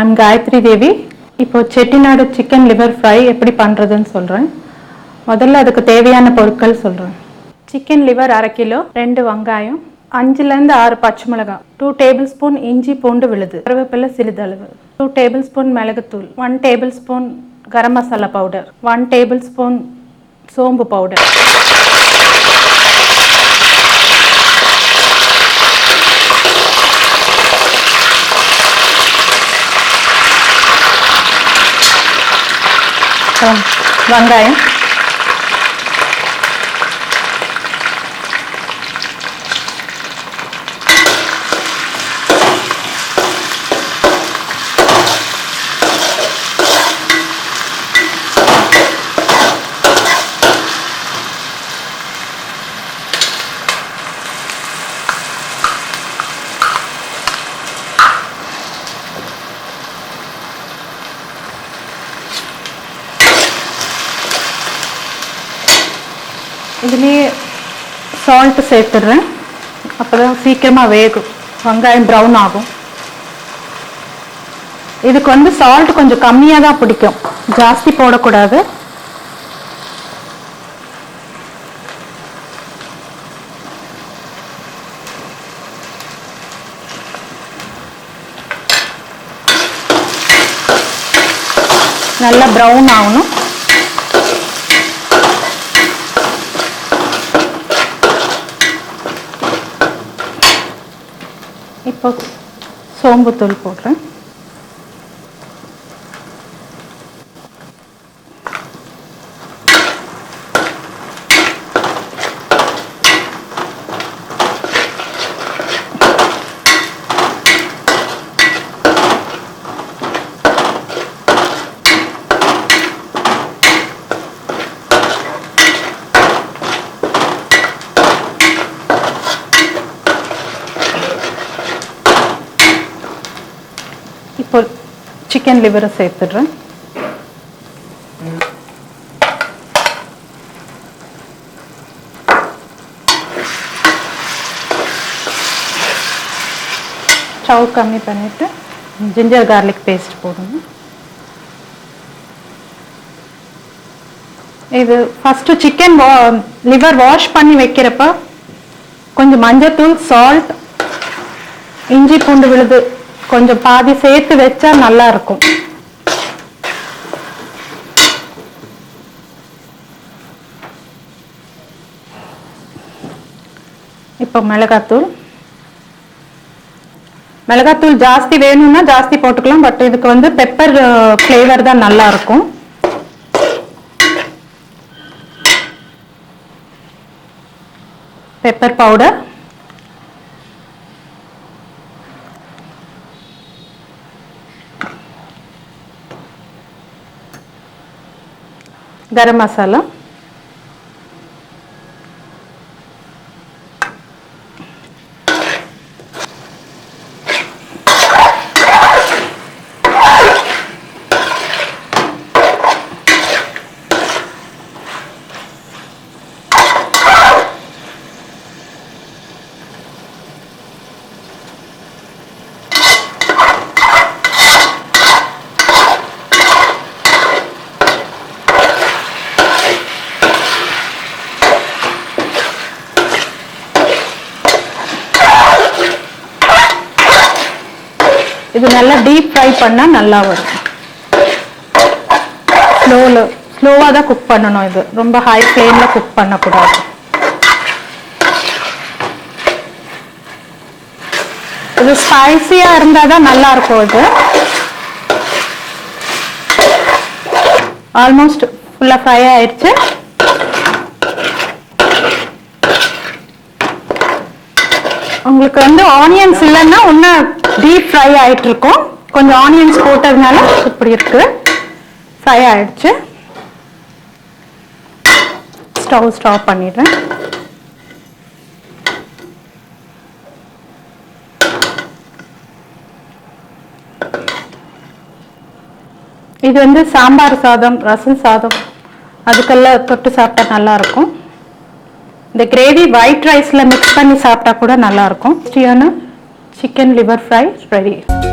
I'm Gayatri தேவி இப்போ Chettinad chicken liver fry எப்படி பண்ணுறதுன்னு சொல்கிறேன் முதல்ல அதுக்கு தேவையான பொருட்கள் சொல்கிறேன் சிக்கன் லிவர் அரை கிலோ ரெண்டு வெங்காயம் அஞ்சுலேருந்து ஆறு பச்சை மிளகாய் டூ டேபிள் ஸ்பூன் இஞ்சி பூண்டு விழுது கருவேப்பிலை சிறிதளவு டூ டேபிள் ஸ்பூன் மிளகுத்தூள் one tablespoon garam masala powder one tablespoon சோம்பு பவுடர் வெங்காயம் இதுலேயே சால்ட்டு சேர்த்துடுறேன். அப்போ தான் சீக்கிரமாக வேகும். வெங்காயம் ப்ரௌன் ஆகும். இதுக்கு வந்து சால்ட் கொஞ்சம் கம்மியாக தான் பிடிக்கும். ஜாஸ்தி போடக்கூடாது. நல்லா ப்ரௌன் ஆகணும். இப்போ சோம்புத்தூள் போடுறேன் இப்போ சிக்கன் லிவரை சேர்த்துடுறேன். ஸ்டவ் கம்மி பண்ணிட்டு ஜிஞ்சர் கார்லிக் பேஸ்ட் போடுங்க இது ஃபஸ்ட்டு சிக்கன் வா லிவர் வாஷ் பண்ணி வைக்கிறப்ப கொஞ்சம் மஞ்சத்தூள் சால்ட் இஞ்சி பூண்டு விழுது கொஞ்சம் பாதி சேர்த்து வச்சா நல்லா இருக்கும். இப்போ மிளகாத்தூள். மிளகாத்தூள் ஜாஸ்தி வேணும்னா ஜாஸ்தி போட்டுக்கலாம் பட் இதுக்கு வந்து பெப்பர் ஃப்ளேவர் தான் நல்லா இருக்கும். Pepper powder. గరం మసాలా. இது நல்லா டீப் ஃப்ரை பண்ணால் நல்லா வரும். ஸ்லோவில் ஸ்லோவாக தான் குக் பண்ணணும் இது. ரொம்ப ஹை ஃப்ளேமில் குக் பண்ணக்கூடாது. இது ஸ்பைசியாக இருந்தால் தான் நல்லா இருக்கும் இது. ஆல்மோஸ்ட் ஃபுல்லாக ஃப்ரை ஆயிடுச்சு உங்களுக்கு வந்து ஆனியன்ஸ் இல்லைன்னா ஒன்றும் டீப் ஃப்ரை ஆகிட்டு இருக்கும் கொஞ்சம் ஆனியன்ஸ் போட்டதுனால இப்படி இருக்கு. ஃப்ரை ஆயிடுச்சு. ஸ்டவ் ஸ்டாப் பண்ணிடுறேன். இது வந்து சாம்பார் சாதம் ரசம் சாதம். அதுக்கெல்லாம் தொட்டு சாப்பிட்டா நல்லா இருக்கும் இந்த கிரேவி ஒயிட் ரைஸில் மிக்ஸ் பண்ணி சாப்பிட்டா கூட நல்லா இருக்கும் சிக்கன் லிவர் ஃப்ரை ரெடி